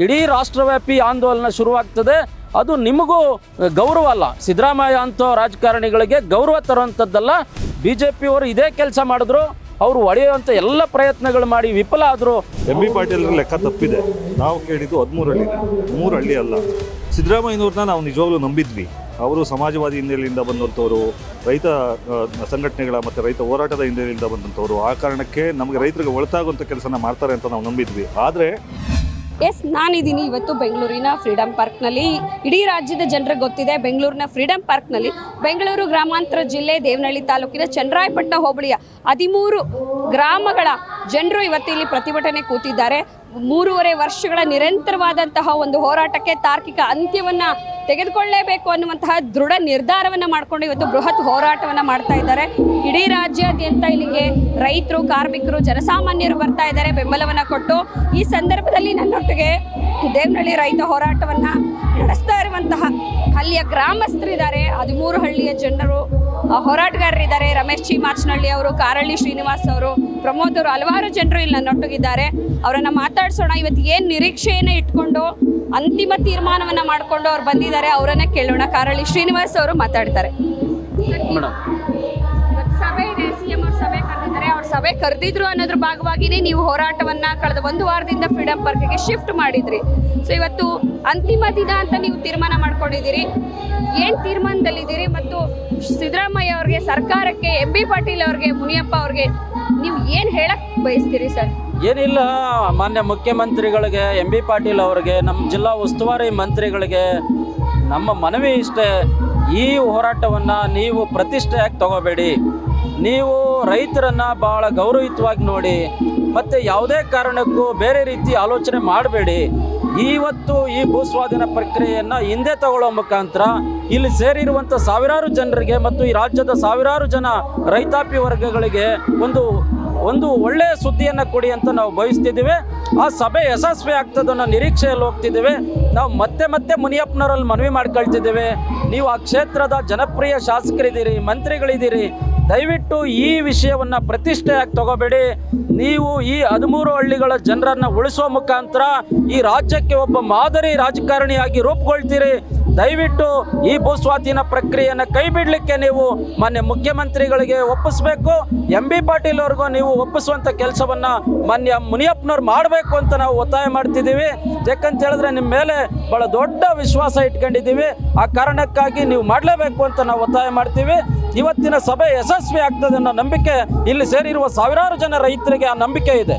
ಇಡೀ ರಾಷ್ಟ್ರವ್ಯಾಪಿ ಆಂದೋಲನ ಶುರುವಾಗ್ತದೆ. ಅದು ನಿಮಗೂ ಗೌರವ ಅಲ್ಲ. ಸಿದ್ದರಾಮಯ್ಯ ಅಂತ ರಾಜಕಾರಣಿಗಳಿಗೆ ಗೌರವ ತರುವಂಥದ್ದಲ್ಲ. ಬಿ ಜೆ ಪಿಯವರು ಇದೇ ಕೆಲಸ ಮಾಡಿದ್ರು. ಅವರು ಒಡೆಯುವಂಥ ಎಲ್ಲ ಪ್ರಯತ್ನಗಳು ಮಾಡಿ ವಿಫಲ ಆದರು. ಎಂ ಬಿ ಪಾಟೀಲ್ ಲೆಕ್ಕ ತಪ್ಪಿದೆ. ನಾವು ಕೇಳಿದ್ದು ಹದಿಮೂರು ಹಳ್ಳಿ ಮೂರು ಹಳ್ಳಿ ಅಲ್ಲ. ಸಿದ್ದರಾಮಯ್ಯನವ್ರನ್ನ ನಾವು ನಿಜವಾಗ್ಲೂ ನಂಬಿದ್ವಿ. ಅವರು ಸಮಾಜವಾದಿ ಹಿನ್ನೆಲೆಯಿಂದ ಬಂದಂಥವರು, ರೈತ ಸಂಘಟನೆಗಳ ಮತ್ತು ರೈತ ಹೋರಾಟದ ಹಿನ್ನೆಲೆಯಿಂದ ಬಂದಂಥವರು. ಆ ಕಾರಣಕ್ಕೆ ನಮಗೆ ರೈತರಿಗೆ ಒಳತಾಗುವಂಥ ಕೆಲಸನ ಮಾಡ್ತಾರೆ ಅಂತ ನಾವು ನಂಬಿದ್ವಿ. ಆದರೆ ಎಸ್, ನಾನಿದ್ದೀನಿ ಇವತ್ತು ಬೆಂಗಳೂರಿನ ಫ್ರೀಡಂ ಪಾರ್ಕ್ನಲ್ಲಿ ಇಡೀ ರಾಜ್ಯದ ಜನರಿಗೆ ಗೊತ್ತಿದೆ, ಬೆಂಗಳೂರಿನ ಫ್ರೀಡಂ ಪಾರ್ಕ್ನಲ್ಲಿ ಬೆಂಗಳೂರು ಗ್ರಾಮಾಂತರ ಜಿಲ್ಲೆ ದೇವನಹಳ್ಳಿ ತಾಲೂಕಿನ ಚನ್ನರಾಯಪಟ್ಟಣ ಹೋಬಳಿಯ ಹದಿಮೂರು ಗ್ರಾಮಗಳ ಜನರು ಇವತ್ತು ಇಲ್ಲಿ ಪ್ರತಿಭಟನೆ ಕೂತಿದ್ದಾರೆ. ಮೂರುವರೆ ವರ್ಷಗಳ ನಿರಂತರವಾದಂತಹ ಒಂದು ಹೋರಾಟಕ್ಕೆ ತಾರ್ಕಿಕ ಅಂತ್ಯವನ್ನ ತೆಗೆದುಕೊಳ್ಳಲೇಬೇಕು ಅನ್ನುವಂತಹ ದೃಢ ನಿರ್ಧಾರವನ್ನ ಮಾಡಿಕೊಂಡು ಇವತ್ತು ಬೃಹತ್ ಹೋರಾಟವನ್ನ ಮಾಡ್ತಾ ಇದ್ದಾರೆ. ಇಡೀ ರಾಜ್ಯಾದ್ಯಂತ ಇಲ್ಲಿಗೆ ರೈತರು, ಕಾರ್ಮಿಕರು, ಜನಸಾಮಾನ್ಯರು ಬರ್ತಾ ಇದ್ದಾರೆ ಬೆಂಬಲವನ್ನ ಕೊಟ್ಟು. ಈ ಸಂದರ್ಭದಲ್ಲಿ ನನ್ನೊಟ್ಟಿಗೆ ದೇವನಹಳ್ಳಿ ರೈತ ಹೋರಾಟವನ್ನ ನಡೆಸ್ತಾ ಇರುವಂತಹ ಅಲ್ಲಿಯ ಗ್ರಾಮಸ್ಥರಿದ್ದಾರೆ ಹದಿಮೂರು ಹಳ್ಳಿಯ ಜನರು ಹೋರಾಟಗಾರರಿದ್ದಾರೆ ರಮೇಶ್ ಚೀಮಾಚನಹಳ್ಳಿ ಅವರು, ಕಾರಳ್ಳಿ ಶ್ರೀನಿವಾಸ್ ಅವರು, ಪ್ರಮೋದ್ ಅವರು, ಹಲವಾರು ಜನರು ಇಲ್ಲಿ ನನ್ನೊಟ್ಟಿಗಿದ್ದಾರೆ. ಅವರನ್ನ ಮಾತಾಡ್ಸೋಣ. ಇವತ್ತು ಏನು ನಿರೀಕ್ಷೆಯನ್ನ ಇಟ್ಕೊಂಡು ಅಂತಿಮ ತೀರ್ಮಾನವನ್ನ ಮಾಡ್ಕೊಂಡು ಅವ್ರು ಬಂದಿದ್ದಾರೆ ಅವರನ್ನ ಕೇಳೋಣ. ಕಾರಳಿ ಶ್ರೀನಿವಾಸ್ ಅವರು ಮಾತಾಡ್ತಾರೆ. ಸಭೆ ಇದೆ ಸಭೆ ಕರೆದಿದ್ದಾರೆ. ಅವ್ರ ಸಭೆ ಕರೆದಿದ್ರು ಅನ್ನೋದ್ರ ಭಾಗವಾಗಿನೇ ನೀವು ಹೋರಾಟವನ್ನ ಕಳೆದ ಒಂದು ವಾರದಿಂದ ಫ್ರೀಡಂ ಪಾರ್ಕ್ಗೆ ಶಿಫ್ಟ್ ಮಾಡಿದ್ರಿ. ಸೊ ಇವತ್ತು ಅಂತಿಮ ದಿನ ಅಂತ ನೀವು ತೀರ್ಮಾನ ಮಾಡ್ಕೊಂಡಿದ್ದೀರಿ. ಏನ್ ತೀರ್ಮಾನದಲ್ಲಿದ್ದೀರಿ? ಮತ್ತು ಸಿದ್ದರಾಮಯ್ಯ ಅವ್ರಿಗೆ ಸರ್ಕಾರಕ್ಕೆ ಎಂ ಬಿ ಪಾಟೀಲ್ ಅವ್ರಿಗೆ ಮುನಿಯಪ್ಪ ಅವ್ರಿಗೆ ನೀವು ಏನು ಹೇಳಕ್ ಬಯಸ್ತೀರಿ ಸರ್? ಏನಿಲ್ಲ, ಮಾನ್ಯ ಮುಖ್ಯಮಂತ್ರಿಗಳಿಗೆ ಎಂ ಬಿ ಪಾಟೀಲ್ ಅವರಿಗೆ ನಮ್ಮ ಜಿಲ್ಲಾ ಉಸ್ತುವಾರಿ ಮಂತ್ರಿಗಳಿಗೆ, ನಮ್ಮ ಮನವಿ ಇಷ್ಟೇ. ಈ ಹೋರಾಟವನ್ನು ನೀವು ಪ್ರತಿಷ್ಠೆಯಾಗಿ ತಗೋಬೇಡಿ. ನೀವು ರೈತರನ್ನು ಭಾಳ ಗೌರವಯುತವಾಗಿ ನೋಡಿ ಮತ್ತು ಯಾವುದೇ ಕಾರಣಕ್ಕೂ ಬೇರೆ ರೀತಿ ಆಲೋಚನೆ ಮಾಡಬೇಡಿ. ಇವತ್ತು ಈ ಭೂಸ್ವಾಧೀನ ಪ್ರಕ್ರಿಯೆಯನ್ನು ಹಿಂದೆ ತಗೊಳ್ಳೋ ಮುಖಾಂತರ ಇಲ್ಲಿ ಸೇರಿರುವಂಥ ಸಾವಿರಾರು ಜನರಿಗೆ ಮತ್ತು ಈ ರಾಜ್ಯದ ಸಾವಿರಾರು ಜನ ರೈತಾಪಿ ವರ್ಗಗಳಿಗೆ ಒಂದು ಒಂದು ಒಳ್ಳೆಯ ಸುದ್ದಿಯನ್ನು ಕೊಡಿ ಅಂತ ನಾವು ಬಯಸ್ತಿದ್ದೀವಿ. ಆ ಸಭೆ ಯಶಸ್ವಿ ಆಗ್ತದೆ ಅನ್ನೋ ನಿರೀಕ್ಷೆಯಲ್ಲಿ ಹೋಗ್ತಿದ್ದೇವೆ. ನಾವು ಮತ್ತೆ ಮತ್ತೆ ಮುನಿಯಪ್ಪನವರಲ್ಲಿ ಮನವಿ ಮಾಡ್ಕೊಳ್ತಿದ್ದೇವೆ. ನೀವು ಆ ಕ್ಷೇತ್ರದ ಜನಪ್ರಿಯ ಶಾಸಕರಿದ್ದೀರಿ, ಮಂತ್ರಿಗಳಿದ್ದೀರಿ. ದಯವಿಟ್ಟು ಈ ವಿಷಯವನ್ನು ಪ್ರತಿಷ್ಠೆಯಾಗಿ ತಗೋಬೇಡಿ. ನೀವು ಈ ಹದಿಮೂರು ಹಳ್ಳಿಗಳ ಜನರನ್ನು ಉಳಿಸುವ ಮುಖಾಂತರ ಈ ರಾಜ್ಯಕ್ಕೆ ಒಬ್ಬ ಮಾದರಿ ರಾಜಕಾರಣಿಯಾಗಿ ರೂಪುಗೊಳ್ತೀರಿ. ದಯವಿಟ್ಟು ಈ ಭೂಸ್ವಾಧೀನ ಪ್ರಕ್ರಿಯೆಯನ್ನು ಕೈ ಬಿಡಲಿಕ್ಕೆ ನೀವು ಮಾನ್ಯ ಮುಖ್ಯಮಂತ್ರಿಗಳಿಗೆ ಒಪ್ಪಿಸ್ಬೇಕು. ಎಂ ಬಿ ಪಾಟೀಲ್ ಅವ್ರಿಗೂ ನೀವು ಒಪ್ಪಿಸುವಂಥ ಕೆಲಸವನ್ನು ಮಾನ್ಯ ಮುನಿಯಪ್ಪನವ್ರು ಮಾಡಬೇಕು ಅಂತ ನಾವು ಒತ್ತಾಯ ಮಾಡ್ತಿದ್ದೀವಿ. ಯಾಕಂತ ಹೇಳಿದ್ರೆ ನಿಮ್ಮ ಮೇಲೆ ಭಾಳ ದೊಡ್ಡ ವಿಶ್ವಾಸ ಇಟ್ಕೊಂಡಿದ್ದೀವಿ. ಆ ಕಾರಣಕ್ಕಾಗಿ ನೀವು ಮಾಡಲೇಬೇಕು ಅಂತ ನಾವು ಒತ್ತಾಯ ಮಾಡ್ತೀವಿ. ಇವತ್ತಿನ ಸಭೆ ಯಶಸ್ವಿ ಆಗ್ತದೆ ಅನ್ನೋ ನಂಬಿಕೆ ಇಲ್ಲಿ ಸೇರಿರುವ ಸಾವಿರಾರು ಜನ ರೈತರಿಗೆ ಆ ನಂಬಿಕೆ ಇದೆ.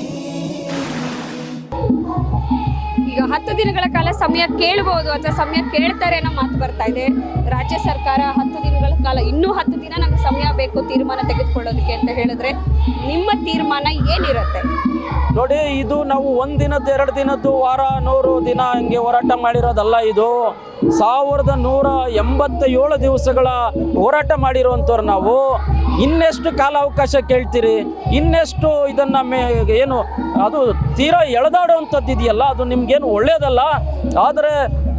ಹತ್ತು ದಿನಗಳ ಕಾಲ ಸಮಯ ಕೇಳಬಹುದು ಅಥವಾ ಸಮಯ ಕೇಳ್ತಾರೆ ಅನ್ನೋ ಮಾತು ಬರ್ತಾ ಇದೆ. ರಾಜ್ಯ ಸರ್ಕಾರ ಹತ್ತು ದಿನಗಳ ಕಾಲ, ಇನ್ನೂ ಹತ್ತು ದಿನ ನಮ್ಗೆ ಸಮಯ ಬೇಕು ತೀರ್ಮಾನ ತೆಗೆದುಕೊಳ್ಳೋದಕ್ಕೆ ಅಂತ ಹೇಳಿದ್ರೆ ನಿಮ್ಮ ತೀರ್ಮಾನ ಏನಿರುತ್ತೆ? ನೋಡಿ, ಇದು ನಾವು ಒಂದಿನದ್ದು, ಎರಡು ದಿನದ್ದು, ವಾರ, ನೂರು ದಿನ ಹಂಗೆ ಹೋರಾಟ ಮಾಡಿರೋದಲ್ಲ ಇದು. ಸಾವಿರದ ನೂರ ಎಂಬತ್ತೇಳು ದಿವಸಗಳ ಹೋರಾಟ ಮಾಡಿರುವಂಥವ್ರು ನಾವು. ಇನ್ನೆಷ್ಟು ಕಾಲಾವಕಾಶ ಕೇಳ್ತೀರಿ? ಇನ್ನೆಷ್ಟು ಇದನ್ನು ಮೇ ಏನು, ಅದು ತೀರಾ ಎಳೆದಾಡುವಂಥದ್ದು ಇದೆಯಲ್ಲ ಅದು ನಿಮ್ಗೇನು ಒಳ್ಳೆಯದಲ್ಲ ಆದರೆ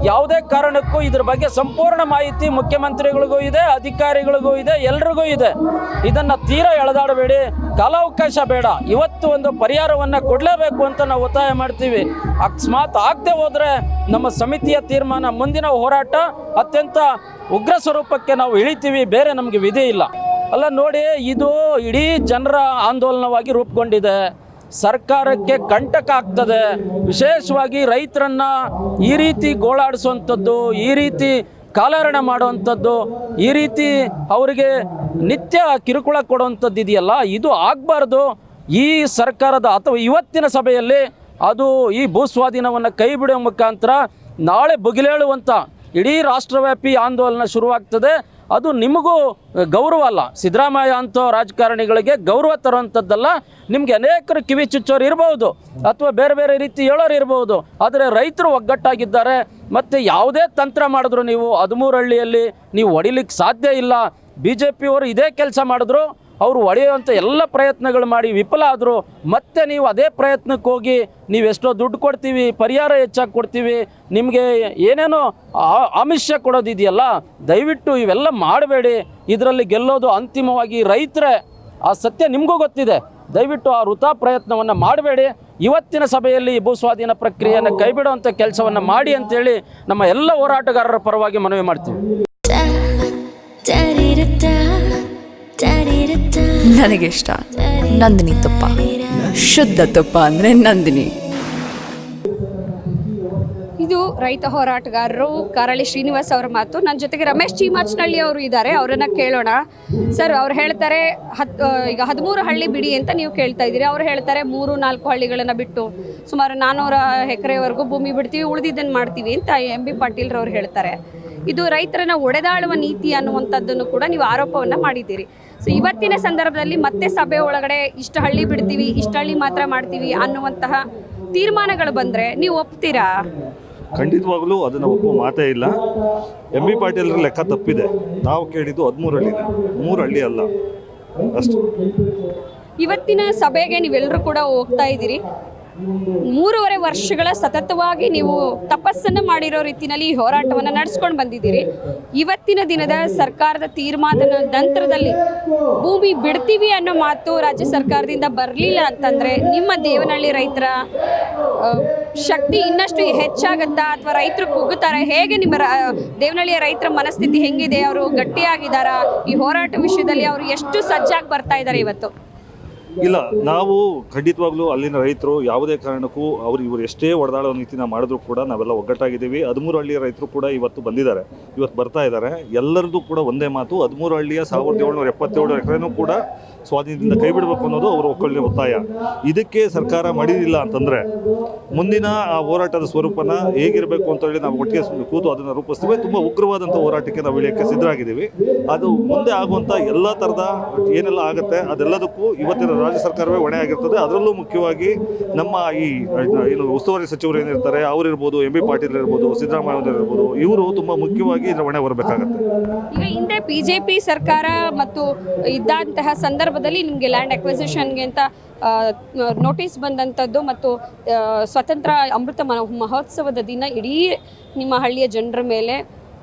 ಯಾವುದೇ ಕಾರಣಕ್ಕೂ ಇದ್ರ ಬಗ್ಗೆ ಸಂಪೂರ್ಣ ಮಾಹಿತಿ ಮುಖ್ಯಮಂತ್ರಿಗಳಿಗೂ ಇದೆ, ಅಧಿಕಾರಿಗಳಿಗೂ ಇದೆ, ಎಲ್ರಿಗೂ ಇದೆ. ಇದನ್ನು ತೀರಾ ಎಳೆದಾಡಬೇಡಿ. ಕಾಲಾವಕಾಶ ಬೇಡ. ಇವತ್ತು ಒಂದು ಪರಿಹಾರವನ್ನು ಕೊಡಲೇಬೇಕು ಅಂತ ನಾವು ಒತ್ತಾಯ ಮಾಡ್ತೀವಿ. ಅಕಸ್ಮಾತ್ ಆಗದೆ ಹೋದರೆ ನಮ್ಮ ಸಮಿತಿಯ ತೀರ್ಮಾನ ಮುಂದಿನ ಹೋರಾಟ ಅತ್ಯಂತ ಉಗ್ರ ಸ್ವರೂಪಕ್ಕೆ ನಾವು ಇಳಿತೀವಿ. ಬೇರೆ ನಮಗೆ ವಿಧಿ ಇಲ್ಲ. ಅಲ್ಲ ನೋಡಿ, ಇದು ಇಡೀ ಜನರ ಆಂದೋಲನವಾಗಿ ರೂಪುಗೊಂಡಿದೆ. ಸರ್ಕಾರಕ್ಕೆ ಕಂಟಕ ಆಗ್ತದೆ. ವಿಶೇಷವಾಗಿ ರೈತರನ್ನ ಈ ರೀತಿ ಗೋಳಾಡಿಸುವಂಥದ್ದು, ಈ ರೀತಿ ಕಾಲಹರಣ ಮಾಡುವಂಥದ್ದು, ಈ ರೀತಿ ಅವರಿಗೆ ನಿತ್ಯ ಕಿರುಕುಳ ಕೊಡುವಂಥದ್ದು ಇದೆಯಲ್ಲ, ಇದು ಆಗಬಾರ್ದು. ಈ ಸರ್ಕಾರದ ಅಥವಾ ಇವತ್ತಿನ ಸಭೆಯಲ್ಲಿ ಅದು ಈ ಭೂಸ್ವಾಧೀನವನ್ನು ಕೈ ಬಿಡುವ ಮುಖಾಂತರ ನಾಳೆ ಬುಗಿಲೇಳುವಂಥ ಇಡೀ ರಾಷ್ಟ್ರವ್ಯಾಪಿ ಆಂದೋಲನ ಶುರುವಾಗ್ತದೆ. ಅದು ನಿಮಗೂ ಗೌರವ ಅಲ್ಲ. ಸಿದ್ದರಾಮಯ್ಯ ಅಂತ ರಾಜಕಾರಣಿಗಳಿಗೆ ಗೌರವ ತರುವಂಥದ್ದಲ್ಲ. ನಿಮಗೆ ಅನೇಕರು ಕಿವಿ ಚುಚ್ಚೋರು ಇರ್ಬೋದು. ಅಥವಾ ಬೇರೆ ಬೇರೆ ರೀತಿ ಹೇಳೋರು ಇರಬಹುದು ಆದರೆ ರೈತರು ಒಗ್ಗಟ್ಟಾಗಿದ್ದಾರೆ. ಮತ್ತು ಯಾವುದೇ ತಂತ್ರ ಮಾಡಿದ್ರು ನೀವು, ಹದಿಮೂರು ಹಳ್ಳಿಯಲ್ಲಿ ನೀವು ಹೊಡಿಲಿಕ್ಕೆ ಸಾಧ್ಯ ಇಲ್ಲ. ಬಿ ಜೆ ಪಿಯವರು ಇದೇ ಕೆಲಸ ಮಾಡಿದ್ರು. ಅವರು ಒಡೆಯುವಂಥ ಎಲ್ಲ ಪ್ರಯತ್ನಗಳು ಮಾಡಿ ವಿಫಲ ಆದರೂ ಮತ್ತೆ ನೀವು ಅದೇ ಪ್ರಯತ್ನಕ್ಕೆ ಹೋಗಿ ನೀವು ಎಷ್ಟೋ ದುಡ್ಡು ಕೊಡ್ತೀವಿ ಪರಿಹಾರ ಹೆಚ್ಚಾಗಿ ಕೊಡ್ತೀವಿ ನಿಮಗೆ ಏನೇನೋ ಆ- ಆಮಿಷ ಕೊಡೋದಿದೆಯಲ್ಲ ದಯವಿಟ್ಟು ಇವೆಲ್ಲ ಮಾಡಬೇಡಿ. ಇದರಲ್ಲಿ ಗೆಲ್ಲೋದು ಅಂತಿಮವಾಗಿ ರೈತರೇ. ಆ ಸತ್ಯ ನಿಮಗೂ ಗೊತ್ತಿದೆ. ದಯವಿಟ್ಟು ಆ ವೃಥಾ ಪ್ರಯತ್ನವನ್ನು ಮಾಡಬೇಡಿ. ಇವತ್ತಿನ ಸಭೆಯಲ್ಲಿ ಈ ಭೂಸ್ವಾಧೀನ ಪ್ರಕ್ರಿಯೆಯನ್ನು ಕೈಬಿಡುವಂಥ ಕೆಲಸವನ್ನು ಮಾಡಿ ಅಂತೇಳಿ ನಮ್ಮ ಎಲ್ಲ ಹೋರಾಟಗಾರರ ಪರವಾಗಿ ಮನವಿ ಮಾಡ್ತೀವಿ. ನನಗಿಷ್ಟ. ನಂದಿನಿ ತುಪ್ಪ. ಶುದ್ಧ ತುಪ್ಪ ಅಂದರೆ ನಂದಿನಿ. ಇದು ರೈತ ಹೋರಾಟಗಾರರು ಕರಳಿ ಶ್ರೀನಿವಾಸ್ ಅವರ ಮಾತು. ನನ್ನ ಜೊತೆಗೆ ರಮೇಶ್ ಚೀಮಾಚನಹಳ್ಳಿ ಅವರು ಇದ್ದಾರೆ, ಅವರನ್ನ ಕೇಳೋಣ. ಸರ್, ಅವ್ರು ಹೇಳ್ತಾರೆ, ಹತ್ ಈಗ ಹದಿಮೂರು ಹಳ್ಳಿ ಬಿಡಿ ಅಂತ ನೀವು ಕೇಳ್ತಾ ಇದ್ದೀರಿ. ಅವ್ರು ಹೇಳ್ತಾರೆ, ಮೂರು, ನಾಲ್ಕು ಹಳ್ಳಿಗಳನ್ನು ಬಿಟ್ಟು ಸುಮಾರು ನಾನ್ನೂರ ಎಕರೆವರೆಗೂ ಭೂಮಿ ಬಿಡ್ತೀವಿ, ಉಳಿದಿದ್ದನ್ನು ಮಾಡ್ತೀವಿ ಅಂತ ಎಂ ಬಿ ಪಾಟೀಲ್ರವ್ರು ಹೇಳ್ತಾರೆ. ಇದು ರೈತರನ್ನ ಒಡೆದಾಳುವ ನೀತಿ ಅನ್ನುವಂಥದ್ದನ್ನು ಕೂಡ ನೀವು ಆರೋಪವನ್ನು ಮಾಡಿದ್ದೀರಿ. ಸೊ ಇವತ್ತಿನ ಸಂದರ್ಭದಲ್ಲಿ ಮತ್ತೆ ಸಭೆ ಒಳಗಡೆ ಇಷ್ಟು ಹಳ್ಳಿ ಬಿಡ್ತೀವಿ ಇಷ್ಟು ಹಳ್ಳಿ ಮಾತ್ರ ಮಾಡ್ತೀವಿ ಅನ್ನುವಂತಹ ತೀರ್ಮಾನಗಳು ಬಂದರೆ ನೀವು ಒಪ್ತೀರಾ? ಖಂಡಿತವಾಗ್ಲೂ ಅದನ್ನು ಒಪ್ಪೋ ಮಾತೇ ಇಲ್ಲ. ಎಂ ಬಿ ಪಾಟೀಲ್ರ ಲೆಕ್ಕ ತಪ್ಪಿದೆ. ನಾವು ಕೇಳಿದ್ದು ಹದಿಮೂರು ಹಳ್ಳಿ ಮೂರು ಹಳ್ಳಿ ಅಲ್ಲ. ಅಷ್ಟು. ಇವತ್ತಿನ ಸಭೆಗೆ ನೀವೆಲ್ಲರೂ ಕೂಡ ಹೋಗ್ತಾ ಇದ್ದೀರಿ. ಮೂರುವರೆ ವರ್ಷಗಳ ಸತತವಾಗಿ ನೀವು ತಪಸ್ಸನ್ನು ಮಾಡಿರೋ ರೀತಿಯಲ್ಲಿ ಈ ಹೋರಾಟವನ್ನು ನಡೆಸ್ಕೊಂಡು ಬಂದಿದ್ದೀರಿ. ಇವತ್ತಿನ ದಿನದ ಸರ್ಕಾರದ ತೀರ್ಮಾನದ ನಂತರದಲ್ಲಿ ಭೂಮಿ ಬಿಡ್ತೀವಿ ಅನ್ನೋ ಮಾತು ರಾಜ್ಯ ಸರ್ಕಾರದಿಂದ ಬರಲಿಲ್ಲ ಅಂತಂದರೆ ನಿಮ್ಮ ದೇವನಹಳ್ಳಿ ರೈತರ ಶಕ್ತಿ ಇನ್ನಷ್ಟು ಹೆಚ್ಚಾಗುತ್ತಾ ಅಥವಾ ರೈತರು ಕುಗ್ಗುತ್ತಾರೆ? ಹೇಗೆ ನಿಮ್ಮ ದೇವನಹಳ್ಳಿಯ ರೈತರ ಮನಸ್ಥಿತಿ ಹೆಂಗಿದೆ? ಅವರು ಗಟ್ಟಿಯಾಗಿದ್ದಾರಾ? ಈ ಹೋರಾಟ ವಿಷಯದಲ್ಲಿ ಅವರು ಎಷ್ಟು ಸಜ್ಜಾಗಿ ಬರ್ತಾ ಇದ್ದಾರೆ ಇವತ್ತು? ಇಲ್ಲ, ನಾವು ಖಂಡಿತವಾಗ್ಲೂ ಅಲ್ಲಿನ ರೈತರು ಯಾವುದೇ ಕಾರಣಕ್ಕೂ ಅವ್ರು ಇವರು ಎಷ್ಟೇ ಒಡೆದಾಡೋ ನೀತಿನ ಮಾಡಿದ್ರು ಕೂಡ ನಾವೆಲ್ಲ ಒಗ್ಗಟ್ಟಾಗಿದ್ದೀವಿ. ಹದಿಮೂರು ಹಳ್ಳಿಯ ರೈತರು ಕೂಡ ಇವತ್ತು ಬಂದಿದ್ದಾರೆ, ಇವತ್ತು ಬರ್ತಾ ಇದ್ದಾರೆ. ಎಲ್ಲರದ್ದು ಕೂಡ ಒಂದೇ ಮಾತು, ಹದಿಮೂರು ಹಳ್ಳಿಯ ಸಾವಿರದ ಏಳ್ನೂರ ಎಪ್ಪತ್ತೇಳು ಎಕರೆನೂ ಕೂಡ ಸ್ವಾಧೀನದಿಂದ ಕೈ ಬಿಡಬೇಕು ಅನ್ನೋದು ಅವರ ಒಕ್ಕಲಿನ ಒತ್ತಾಯ. ಇದಕ್ಕೆ ಸರ್ಕಾರ ಮಾಡಿರಲಿಲ್ಲ ಅಂತಂದರೆ ಮುಂದಿನ ಆ ಹೋರಾಟದ ಸ್ವರೂಪನ ಹೇಗಿರಬೇಕು ಅಂತ ಹೇಳಿ ನಾವು ಒಟ್ಟಿಗೆ ಕೂತು ಅದನ್ನು ರೂಪಿಸ್ತೀವಿ. ತುಂಬ ಉಗ್ರವಾದಂಥ ಹೋರಾಟಕ್ಕೆ ನಾವು ಇಳಿಯೋಕ್ಕೆ ಸಿದ್ಧರಾಗಿದ್ದೀವಿ. ಅದು ಮುಂದೆ ಆಗುವಂಥ ಎಲ್ಲ ಥರದ ಏನೆಲ್ಲ ಆಗುತ್ತೆ ಅದೆಲ್ಲದಕ್ಕೂ ಇವತ್ತಿನ ರಾಜ್ಯ ಸರ್ಕಾರವೇ ಹೊಣೆ ಆಗಿರ್ತದೆ. ಅದರಲ್ಲೂ ಮುಖ್ಯವಾಗಿ ನಮ್ಮ ಈ, ಏನು ಉಸ್ತುವಾರಿ ಸಚಿವರು ಏನಿರ್ತಾರೆ, ಅವರಿರ್ಬೋದು, ಎಂ ಬಿ ಪಾಟೀಲ್ ಇರ್ಬೋದು, ಸಿದ್ದರಾಮಯ್ಯ ಇರ್ಬೋದು ಇವರು ತುಂಬ ಮುಖ್ಯವಾಗಿ ಇದರ ಹೊಣೆ ಬರಬೇಕಾಗುತ್ತೆ. ಈಗ ಹಿಂದೆ ಬಿಜೆಪಿ ಸರ್ಕಾರ ಮತ್ತು ಇದ್ದಂತಹ ಸಂದರ್ಭದಲ್ಲಿ ನಿಮಗೆ ಲ್ಯಾಂಡ್ ಅಕ್ವಿಸಿಷನ್ಗೆ ಅಂತ ನೋಟಿಸ್ ಬಂದಂಥದ್ದು ಮತ್ತು ಸ್ವತಂತ್ರ ಅಮೃತ ಮಹೋತ್ಸವದ ದಿನ ಇಡೀ ನಿಮ್ಮ ಹಳ್ಳಿಯ ಜನರ ಮೇಲೆ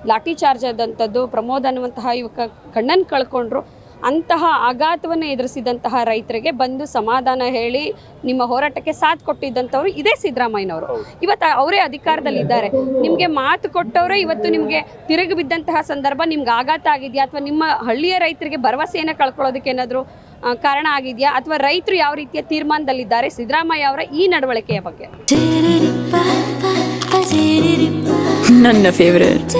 ಲಾಠಿ ಚಾರ್ಜ್ ಆದಂಥದ್ದು ಪ್ರಮೋದ್ ಅನ್ನುವಂತಹ ಯುವಕ ಕಣ್ಣನ್ನು ಕಳ್ಕೊಂಡ್ರು. ಅಂತಹ ಆಘಾತವನ್ನು ಎದುರಿಸಿದಂತಹ ರೈತರಿಗೆ ಬಂದು ಸಮಾಧಾನ ಹೇಳಿ ನಿಮ್ಮ ಹೋರಾಟಕ್ಕೆ ಸಾಥ್ ಕೊಟ್ಟಿದ್ದಂಥವ್ರು ಇದೇ ಸಿದ್ದರಾಮಯ್ಯನವರು. ಇವತ್ತು ಅವರೇ ಅಧಿಕಾರದಲ್ಲಿದ್ದಾರೆ. ನಿಮಗೆ ಮಾತು ಕೊಟ್ಟವರೇ ಇವತ್ತು ನಿಮಗೆ ತಿರುಗಿ ಬಿದ್ದಂತಹ ಸಂದರ್ಭ ನಿಮ್ಗೆ ಆಘಾತ ಆಗಿದೆಯಾ? ಅಥವಾ ನಿಮ್ಮ ಹಳ್ಳಿಯ ರೈತರಿಗೆ ಭರವಸೆಯನ್ನು ಕಳ್ಕೊಳ್ಳೋದಕ್ಕೆ ಏನಾದರೂ ಕಾರಣ ಆಗಿದೆಯಾ? ಅಥವಾ ರೈತರು ಯಾವ ರೀತಿಯ ತೀರ್ಮಾನದಲ್ಲಿದ್ದಾರೆ ಸಿದ್ದರಾಮಯ್ಯ ಅವರ ಈ ನಡವಳಿಕೆಯ ಬಗ್ಗೆ? ನನ್ನ ಫೇವರೇಟ್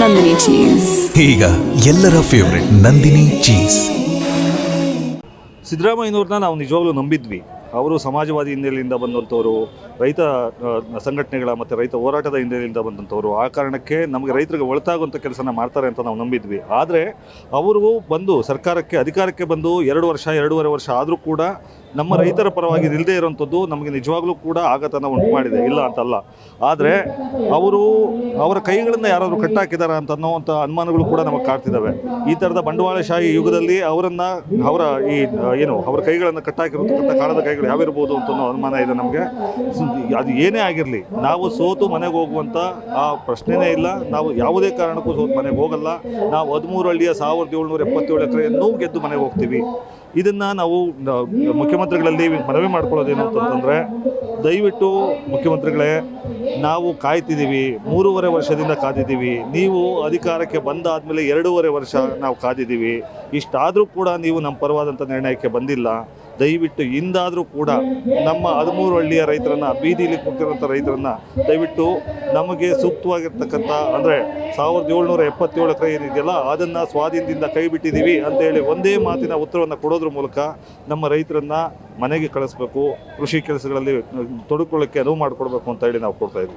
ನಂದಿನಿ ಚೀಸ್ ಈಗ ಎಲ್ಲರ ಫೇವ್ರೆಟ್ ನಂದಿನಿ ಚೀಸ್ ಸಿದ್ದರಾಮಯ್ಯನವ್ರನ್ನ ನಾವು ನಿಜವಾಗ್ಲೂ ನಂಬಿದ್ವಿ. ಅವರು ಸಮಾಜವಾದಿ ಹಿನ್ನೆಲೆಯಿಂದ ಬಂದಂಥವರು ರೈತ ಸಂಘಟನೆಗಳ ಮತ್ತು ರೈತ ಹೋರಾಟದ ಹಿನ್ನೆಲೆಯಿಂದ ಬಂದಂಥವ್ರು. ಆ ಕಾರಣಕ್ಕೆ ನಮಗೆ ರೈತರಿಗೆ ಒಳತಾಗುವಂಥ ಕೆಲಸನ ಮಾಡ್ತಾರೆ ಅಂತ ನಾವು ನಂಬಿದ್ವಿ. ಆದರೆ ಅವರು ಬಂದು ಸರ್ಕಾರಕ್ಕೆ ಅಧಿಕಾರಕ್ಕೆ ಬಂದು ಎರಡು ವರ್ಷ ಎರಡೂವರೆ ವರ್ಷ ಆದರೂ ಕೂಡ ನಮ್ಮ ರೈತರ ಪರವಾಗಿ ನಿಲ್ಲದೇ ಇರುವಂಥದ್ದು ನಮಗೆ ನಿಜವಾಗ್ಲೂ ಕೂಡ ಆಘಾತನ ಉಂಟು ಮಾಡಿದೆ. ಇಲ್ಲ ಅಂತಲ್ಲ. ಆದರೆ ಅವರು ಅವರ ಕೈಗಳನ್ನು ಯಾರಾದರೂ ಕಟ್ಟಾಕಿದ್ದಾರೆ ಅಂತ ಅನ್ನೋವಂಥ ಅನುಮಾನಗಳು ಕೂಡ ನಮಗೆ ಕಾಡ್ತಿದ್ದಾವೆ ಈ ಥರದ ಬಂಡವಾಳಶಾಹಿ ಯುಗದಲ್ಲಿ ಅವರನ್ನು ಅವರ ಈ, ಏನು, ಅವರ ಕೈಗಳನ್ನು ಕಟ್ಟಾಕಿರತಕ್ಕಂಥ ಕಾಲದ ಕೈಗಳು ಯಾವಿರ್ಬೋದು ಅಂತ ಅನುಮಾನ ಇದೆ ನಮಗೆ. ಅದು ಏನೇ ಆಗಿರಲಿ, ನಾವು ಸೋತು ಮನೆಗೆ ಹೋಗುವಂಥ ಆ ಪ್ರಶ್ನೆನೇ ಇಲ್ಲ. ನಾವು ಯಾವುದೇ ಕಾರಣಕ್ಕೂ ಸೋತು ಮನೆಗೆ ಹೋಗಲ್ಲ. ನಾವು ಹದಿಮೂರು ಹಳ್ಳಿಯ ಸಾವಿರದ ಏಳ್ನೂರ ಎಪ್ಪತ್ತೇಳು ಎಕರೆಯನ್ನು ಗೆದ್ದು ಮನೆಗೆ ಹೋಗ್ತೀವಿ. ಇದನ್ನು ನಾವು ಮುಖ್ಯಮಂತ್ರಿಗಳಲ್ಲಿ ಮನವಿ ಮಾಡ್ಕೊಳ್ಳೋದೇನು ಅಂತಂದ್ರೆ, ದಯವಿಟ್ಟು ಮುಖ್ಯಮಂತ್ರಿಗಳೇ, ನಾವು ಕಾಯ್ತಿದ್ದೀವಿ, ಮೂರುವರೆ ವರ್ಷದಿಂದ ಕಾದಿದ್ದೀವಿ, ನೀವು ಅಧಿಕಾರಕ್ಕೆ ಬಂದಾದಮೇಲೆ ಎರಡೂವರೆ ವರ್ಷ ನಾವು ಕಾದಿದ್ದೀವಿ, ಇಷ್ಟಾದರೂ ಕೂಡ ನೀವು ನಮ್ಮ ಪರವಾದಂಥ ನಿರ್ಣಯಕ್ಕೆ ಬಂದಿಲ್ಲ, ದಯವಿಟ್ಟು ಇಂದಾದರೂ ಕೂಡ ನಮ್ಮ ಹದಿಮೂರು ಹಳ್ಳಿಯ ರೈತರನ್ನ ಬೀದಿಲಿ ಕೂತಿರೋಂಥ ರೈತರನ್ನ ದಯವಿಟ್ಟು ನಮಗೆ ಸೂಕ್ತವಾಗಿರ್ತಕ್ಕಂಥ ಅಂದರೆ ಸಾವಿರದ ಏಳ್ನೂರ ಎಪ್ಪತ್ತೇಳು ಎಕರೆ ಏನಿದೆಯಲ್ಲ ಅದನ್ನು ಸ್ವಾಧೀನದಿಂದ ಕೈ ಬಿಟ್ಟಿದ್ದೀವಿ ಅಂತೇಳಿ ಒಂದೇ ಮಾತಿನ ಉತ್ತರವನ್ನು ಕೊಡೋದ್ರ ಮೂಲಕ ನಮ್ಮ ರೈತರನ್ನ ಮನೆಗೆ ಕಳಿಸ್ಬೇಕು, ಕೃಷಿ ಕೆಲಸಗಳಲ್ಲಿ ತೊಡಕೊಳ್ಳೋಕ್ಕೆ ಅನುವು ಮಾಡಿಕೊಡ್ಬೇಕು ಅಂತ ಹೇಳಿ ನಾವು ಕೊಡ್ತಾ ಇದ್ವಿ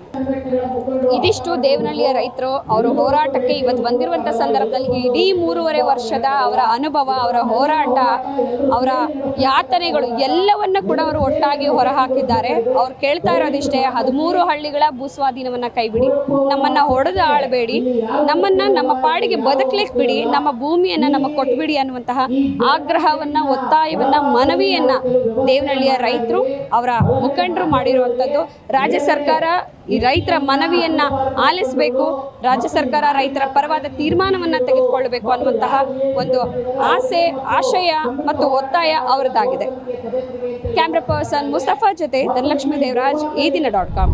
ಇದಿಷ್ಟು ದೇವನಹಳ್ಳಿಯ ರೈತರು, ಅವರು ಹೋರಾಟಕ್ಕೆ ಇವತ್ತು ಬಂದಿರುವಂಥ ಸಂದರ್ಭದಲ್ಲಿ ಇಡೀ ಮೂರುವರೆ ವರ್ಷದ ಅವರ ಅನುಭವ, ಅವರ ಹೋರಾಟ, ಅವರ ಯಾತನೆಗಳು ಎಲ್ಲವನ್ನ ಕೂಡ ಅವರು ಒಟ್ಟಾಗಿ ಹೊರಹಾಕಿದ್ದಾರೆ. ಅವ್ರು ಕೇಳ್ತಾ ಇರೋದಿಷ್ಟೇ, ಹದಿಮೂರು ಹಳ್ಳಿಗಳ ಭೂಸ್ವಾಧೀನವನ್ನ ಕೈಬಿಡಿ, ನಮ್ಮನ್ನ ಹೊಡೆದು ಆಳಬೇಡಿ, ನಮ್ಮನ್ನ ನಮ್ಮ ಪಾಡಿಗೆ ಬದುಕಲಿಕ್ಕೆ ಬಿಡಿ ನಮ್ಮ ಭೂಮಿಯನ್ನು ನಮಗೆ ಕೊಟ್ಬಿಡಿ ಅನ್ನುವಂತಹ ಆಗ್ರಹವನ್ನ, ಒತ್ತಾಯವನ್ನ, ಮನವಿಯನ್ನು ದೇವನಹಳ್ಳಿಯ ರೈತರು, ಅವರ ಮುಖಂಡರು ಮಾಡಿರುವಂಥದ್ದು. ರಾಜ್ಯ ಸರ್ಕಾರ ಈ ರೈತರ ಮನವಿಯನ್ನು ಆಲಿಸಬೇಕು, ರಾಜ್ಯ ಸರ್ಕಾರ ರೈತರ ಪರವಾದ ತೀರ್ಮಾನವನ್ನು ತೆಗೆದುಕೊಳ್ಳಬೇಕು ಅನ್ನುವಂತಹ ಒಂದು ಆಸೆ, ಆಶಯ ಮತ್ತು ಒತ್ತಾಯ ಅವರದ್ದಾಗಿದೆ ಕ್ಯಾಮ್ರಾ ಪರ್ಸನ್ ಮುಸ್ತಫಾ ಜೊತೆ ಧನಲಕ್ಷ್ಮಿ ದೇವರಾಜ್ ಈ ದಿನ ಡಾಟ್ ಕಾಮ್.